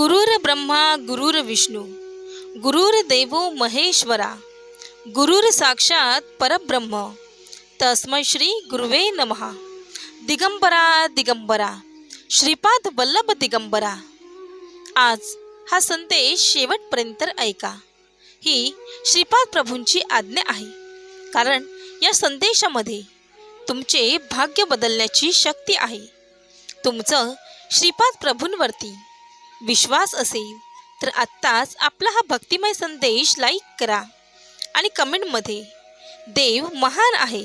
गुरुर ब्रह्मा गुरुर विष्णू गुरुर देवो महेश्वरा गुरुर साक्षात परब्रह्म तस्मै श्री गुरुवे नमहा दिगंबरा दिगंबरा श्रीपाद वल्लभ दिगंबरा. आज हा संदेश शेवटपर्यंत ऐका. ही श्रीपाद प्रभूंची आज्ञा आहे. कारण या संदेशामध्ये तुमचे भाग्य बदलण्याची शक्ती आहे. तुमचं श्रीपाद प्रभूंवरती विश्वास असेल तर आत्ताच आपला हा भक्तिमय संदेश लाईक करा आणि कमेंटमध्ये देव महान आहे.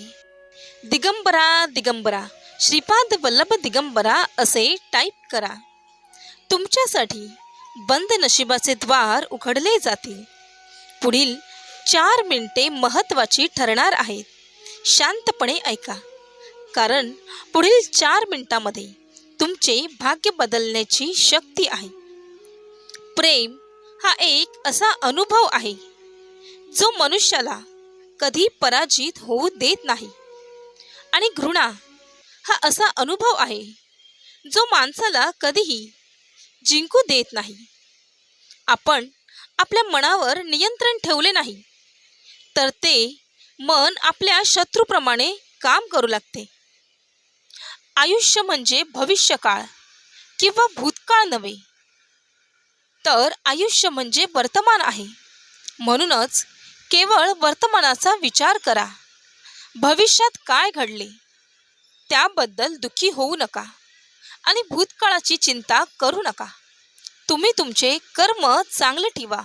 दिगंबरा दिगंबरा श्रीपाद वल्लभ दिगंबरा असे टाईप करा. तुमच्यासाठी बंद नशिबाचे द्वार उघडले जातील. पुढील चार मिनिटे महत्त्वाची ठरणार आहेत. शांतपणे ऐका. कारण पुढील चार मिनिटामध्ये तुमचे भाग्य बदलण्याची शक्ती आहे. प्रेम हा एक असा अनुभव आहे जो मनुष्याला कधी पराजित होऊ देत नाही. आणि घृणा हा असा अनुभव आहे जो माणसाला कधीही जिंकू देत नाही. आपण आपल्या मनावर नियंत्रण ठेवले नाही तर ते मन आपल्या शत्रूप्रमाणे काम करू लागते. आयुष्य म्हणजे भविष्यकाळ किंवा भूतकाळ नव्हे तर आयुष्य म्हणजे वर्तमान आहे. म्हणूनच केवळ वर्तमानाचा विचार करा. भविष्यात काय घडले? त्याबद्दल दुःखी होऊ नका आणि भूतकाळाची चिंता करू नका. तुम्ही तुमचे कर्म चांगले ठेवा.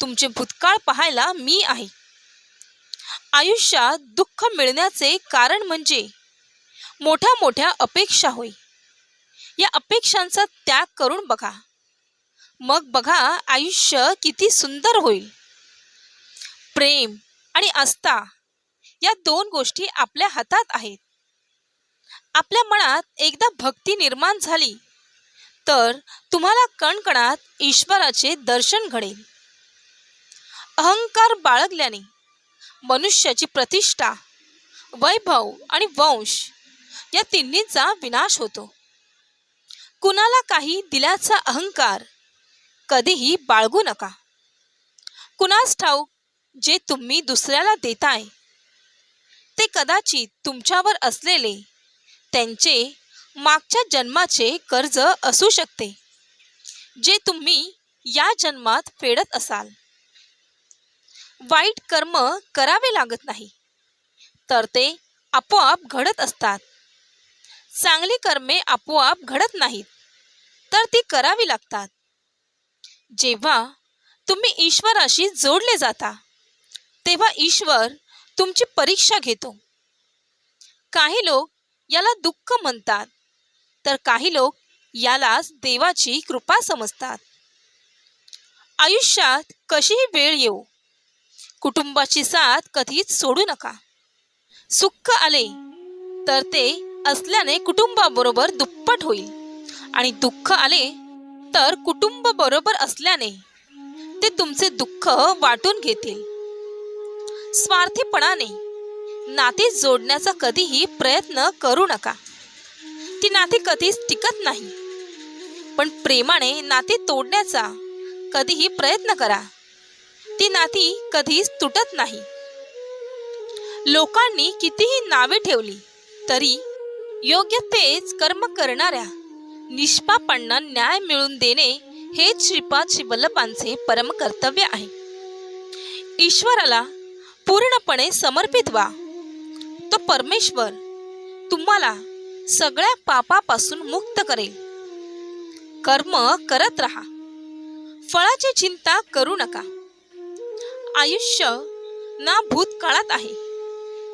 तुमचे भूतकाळ पाहायला मी आहे. आयुष्यात दुःख मिळण्याचे कारण म्हणजे मोठ्या मोठ्या अपेक्षा होय. या अपेक्षांचा त्याग करून बघा. मग बघा आयुष्य किती सुंदर होईल. प्रेम आणि आस्था या दोन गोष्टी आपल्या हातात आहेत. आपल्या मनात एकदा भक्ती निर्माण झाली तर तुम्हाला कणकणात ईश्वराचे दर्शन घडेल. अहंकार बाळगल्याने मनुष्याची प्रतिष्ठा वैभव आणि वंश या तिन्हीचा विनाश होतो. कुणाला काही दिल्याचा अहंकार कधीही बाळगू नका. कुणास ठाऊक जे तुम्ही दुसऱ्याला देताय ते कदाचित तुमच्यावर असलेले त्यांचे मागच्या जन्माचे कर्ज असू शकते जे तुम्ही या जन्मात फेडत असाल. वाईट कर्म करावे लागत नाही तर ते आपोआप घडत असतात. चांगली कर्मे आपोआप घडत नाहीत तर ती करावी लागतात. जेव्हा तुम्ही ईश्वराशी जोडले जाता तेव्हा ईश्वर तुमची परीक्षा घेतो. काही लोक याला दुःख म्हणतात तर काही लोक यालाच देवाची कृपा समजतात. आयुष्यात कशीही वेळ येऊ कुटुंबाची साथ कधीच सोडू नका. सुख आले तर ते असल्याने कुटुंबाबरोबर दुप्पट होईल आणि दुःख आले तर कुटुंब बरोबर असल्याने ते तुमचे दुःख वाटून घेतील. स्वार्थीपणाने नाते जोडण्याचा कधीही प्रयत्न करू नका. ती नाते कधीच टिकत नाही. पण प्रेमाने नाते तोडण्याचा कधीही प्रयत्न करा. ती नाती कधीच तुटत नाही. लोकांनी कितीही नावे ठेवली तरी योग्य तेच कर्म करणाऱ्या निष्पापांना न्याय मिळवून देणे हे श्रीपाद शिवल्लभांचे परमकर्तव्य आहे. ईश्वराला पूर्णपणे समर्पित व्हा. तो परमेश्वर तुम्हाला सगळ्या पापापासून मुक्त करेल. कर्म करत राहा. फळाची चिंता करू नका. आयुष्य ना भूतकाळात आहे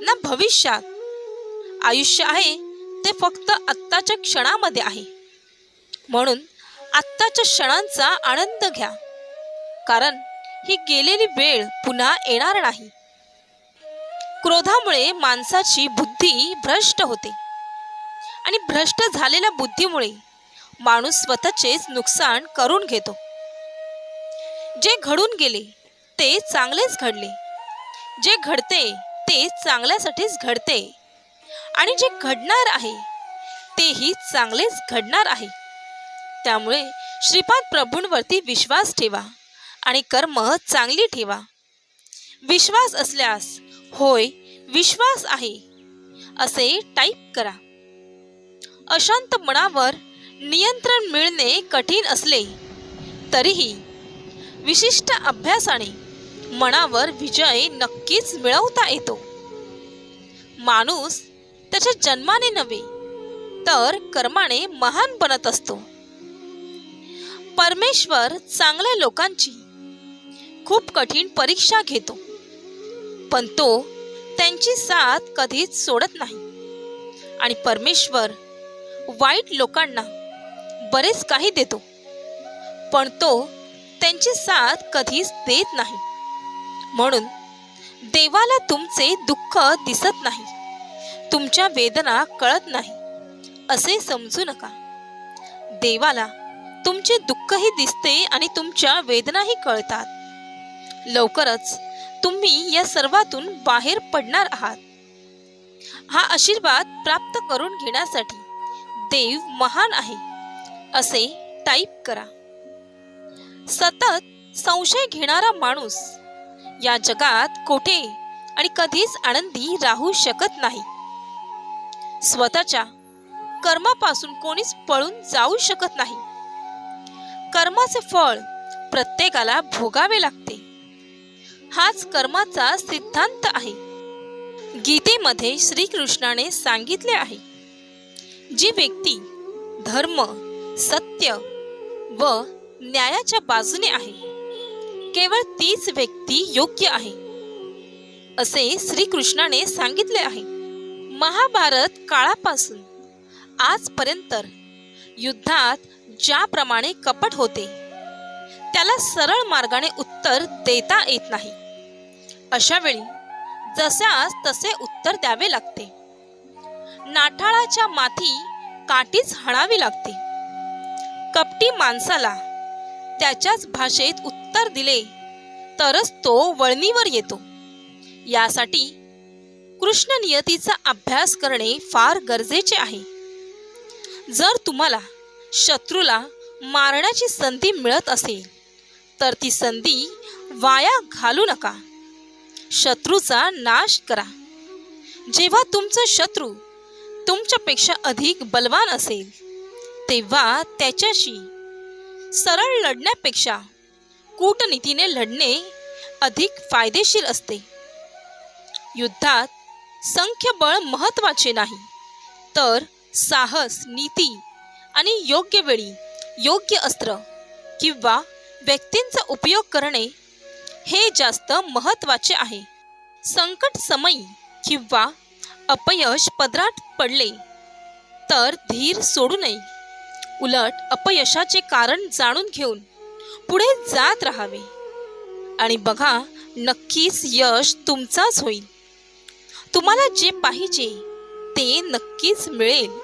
ना भविष्यात. आयुष्य आहे ते फक्त आत्ताच्या क्षणामध्ये आहे. म्हणून आत्ताच्या क्षणांचा आनंद घ्या. कारण ही गेलेली वेळ पुन्हा येणार नाही. क्रोधामुळे माणसाची बुद्धी भ्रष्ट होते. आणि भ्रष्ट झालेल्या बुद्धीमुळे माणूस स्वतःचेच नुकसान करून घेतो. जे घडून गेले ते चांगलेच घडले. जे घडते ते चांगल्यासाठीच घडते. आणि जे घडणार आहे तेही चांगलेच घडणार आहे. त्यामुळे श्रीपाद प्रभूंवरती विश्वास ठेवा आणि कर्म चांगली ठेवा. विश्वास असल्यास होय विश्वास आहे असे टाईप करा. अशांत मनावर नियंत्रण मिळणे कठीण असले तरीही विशिष्ट अभ्यासाने मनावर विजय नक्कीच मिळवता येतो. माणूस त्याच्या जन्माने नव्हे तर कर्माने महान बनत असतो. परमेश्वर चांगल्या लोकांची खूप कठीण परीक्षा घेतो. पण तो त्यांची साथ कधीच सोडत नाही. आणि परमेश्वर वाईट लोकांना बरेच काही देतो. पण तो त्यांची साथ कधीच देत नाही. म्हणून देवाला तुमचे दुःख दिसत नाही. तुमच्या वेदना कळत नाही. असे समजू नका. देवाला तुमचे दुःखही दिसते आणि तुमच्या वेदनाही कळतात. लवकरच तुम्ही या सर्वातून बाहेर पडणार आहात. हा आशीर्वाद प्राप्त करून घेण्यासाठी देव महान आहे असे टाईप करा. सतत संशय घेणारा माणूस या जगात कोठे आणि कधीच आनंदी राहू शकत नाही. स्वतःच्या कर्मापासून कोणीच पळून जाऊ शकत नाही. कर्माचे फळ प्रत्येकाला भोगावे लागते. हाच कर्माचा सिद्धांत आहे. गीतेमध्ये श्रीकृष्णाने सांगितले आहे जी व्यक्ती धर्म सत्य व न्यायाच्या बाजूने आहे केवळ तीच व्यक्ती योग्य आहे असे श्रीकृष्णाने सांगितले आहे. महाभारत काळापासून आजपर्यंत युद्धात ज्याप्रमाणे कपट होते त्याला सरळ मार्गाने उत्तर देता येत नाही. अशा वेळी जशास तसे उत्तर द्यावे लागते. नाठाळाच्या माथी काठीच हणावी लागते. कपटी माणसाला त्याच्याच भाषेत उत्तर दिले तरच तो वळणीवर येतो. यासाठी कृष्ण नियतीचा अभ्यास करणे फार गरजेचे आहे. जर तुम्हाला शत्रूला मारण्याची संधी मिळत असेल तर ती संधी वाया घालू नका. शत्रूचा नाश करा. जेव्हा तुमचा शत्रू तुमच्यापेक्षा अधिक बलवान असेल तेव्हा त्याच्याशी सरळ लढण्यापेक्षा कूटनीतीने लढणे अधिक फायदेशीर असते. युद्धात संख्यबळ महत्त्वाचे नाही तर साहस नीती आणि योग्य वेळी योग्य अस्त्र किंवा व्यक्तींचा उपयोग करणे हे जास्त महत्त्वाचे आहे. संकट समयी किंवा अपयश पदरात पडले तर धीर सोडू नये. उलट अपयशाचे कारण जाणून घेऊन पुढे जात राहावे. आणि बघा नक्कीच यश तुमचाच होईल. तुम्हाला जे पाहिजे ते नक्कीच मिळेल.